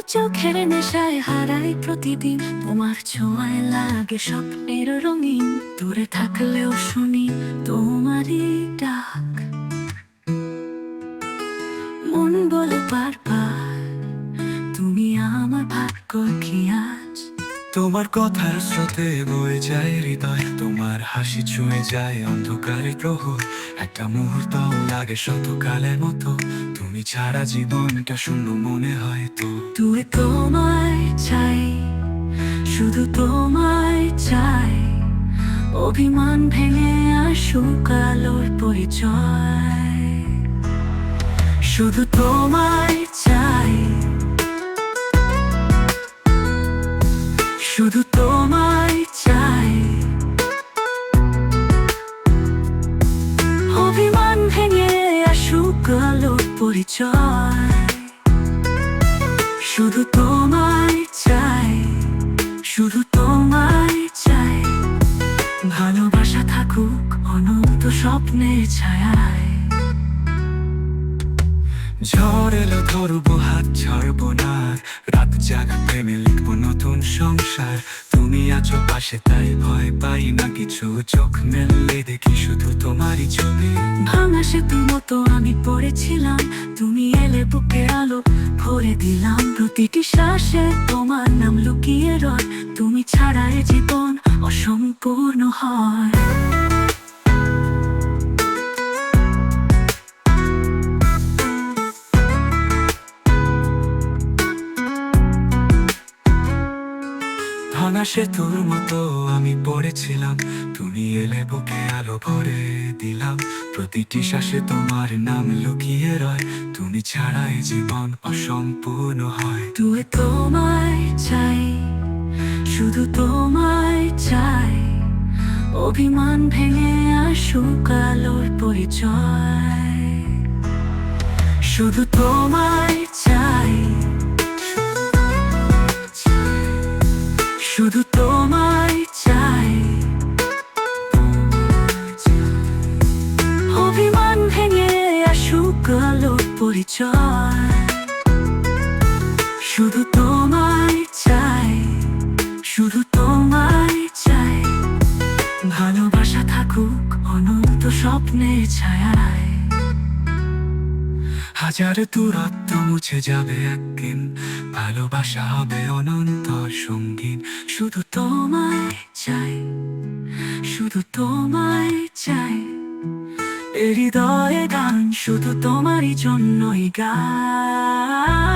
চোখের নেশায় হারাই প্রতিদিন। তোমার ছোঁয়ায় লাগে স্বপ্নের রঙিন। দূরে থাকলেও শুনি তোমারই তোমার কথার স্রোতে বয়ে যায় হৃদয়, তোমার হাসি ছুঁয়ে যায় অন্ধকারে প্রহর। একটা মুহূর্ত লাগে শতকালের মতো, তুমি ছাড়া জীবনটা শূন্য মনে হয় তো। তুই তোমায় চাই, শুধু তোমায় চাই। অভিমান ভেঙে আসুক আলোর পরিচয়। শুধু তোমায় চাই। শুধু তোমায় চাই। অভিমান ভেঙে আসুক আলোর পরিচয়। শুধু তোমায় চাই, শুধু তোমায় চাই। ভালোবাসা থাকুক অনন্ত স্বপ্নের ছায়ায়। ঝড় এলো, ধরবো হাত ছাড়বো না। জাগা প্রেমে লিখব নতুন সংসার। তুমি আছো পাশে, তাই ভয় পাই না কিছু। চোখ মেললে দেখি শুধু তোমারই ছবি। ভাঙা সেতু মতো আমি পড়েছিলাম। তুমি এলে বুকে আলো ভরে দিলাম। প্রতিটি শ্বাসে তোমার নাম লুকিয়ে রয়। তুমি ছাড়া এ জীবন অসম্পূর্ণ হয়। ভাঙা সেতুর মতো আমি পড়েছিলাম। তুমি এলে বুকে আলো ভরে দিলাম। প্রতিটি শ্বাসে তোমার নাম লুকিয়ে রয়। তুমি ছাড়াই জীবন অসম্পূর্ণ হয়। তুই তোমায় চাই, শুধু তোমায় চাই। অভিমান ভেঙে আসুক আলোর পরিচয়। শুধু তোমায় চাই। শুধু তোমায় চাই। অভিমান ভেঙে আসুক আলোর পরিচয়। শুধু তোমায় চাই, শুধু তোমায় চাই। ভালোবাসা থাকুক অনন্ত স্বপ্নের ছায়ায়। হাজার দূরত্ব মুছে যাবে একদিন। ভালোবাসা হবে অনন্ত সঙ্গীন। শুধু তোমায় চাই, শুধু তোমায় চাই। হৃদয়ে গান শুধু তোমারই জন্যই গান।